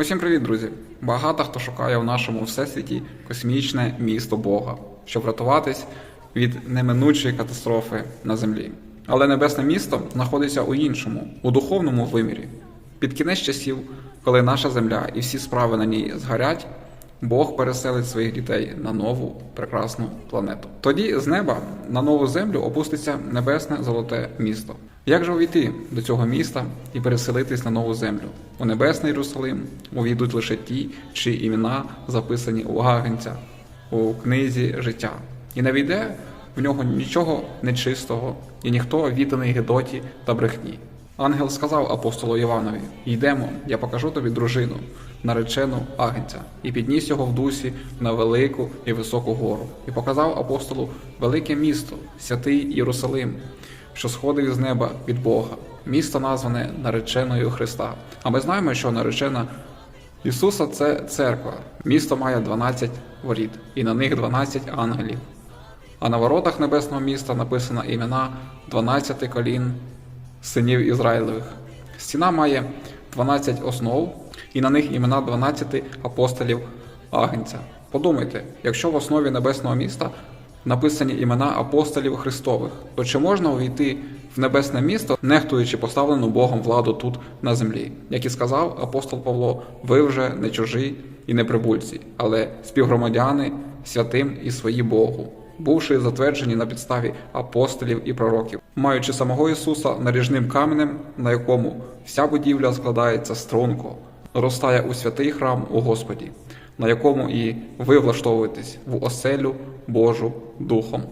Усім привіт, друзі! Багато хто шукає в нашому всесвіті космічне місто Бога, щоб врятуватись від неминучої катастрофи на землі. Але небесне місто знаходиться у іншому, у духовному вимірі. Під кінець часів, коли наша земля і всі справи на ній згорять, Бог переселить своїх дітей на нову прекрасну планету. Тоді з неба на нову землю опуститься небесне золоте місто. Як же увійти до цього міста і переселитись на нову землю? У небесний Єрусалим увійдуть лише ті, чиї імена записані у Агенця у книзі життя, і не війде в нього нічого нечистого, і ніхто відданий Гедоті та брехні. Ангел сказав апостолу Іванові: Йдемо, я покажу тобі дружину, наречену агенця, і підніс його в дусі на велику і високу гору, і показав апостолу велике місто, святий Єрусалим, що сходив з неба від Бога. Місто назване нареченою Христа. А ми знаємо, що наречена Ісуса це церква. Місто має 12 воріт, і на них 12 ангелів. А на воротах небесного міста написано імена 12 колін синів Ізраїлевих. Стіна має 12 основ, і на них імена 12 апостолів Агнця. Подумайте, якщо в основі небесного міста написані імена апостолів Христових, то чи можна увійти в небесне місто, нехтуючи поставлену Богом владу тут на землі? Як і сказав апостол Павло, ви вже не чужі і не прибульці, але співгромадяни святим і свої Богу бувши затверджені на підставі апостолів і пророків, маючи самого Ісуса наріжним каменем, на якому вся будівля складається струнко, ростає у святий храм у Господі, на якому і ви влаштовуєтесь в оселю Божу Духом.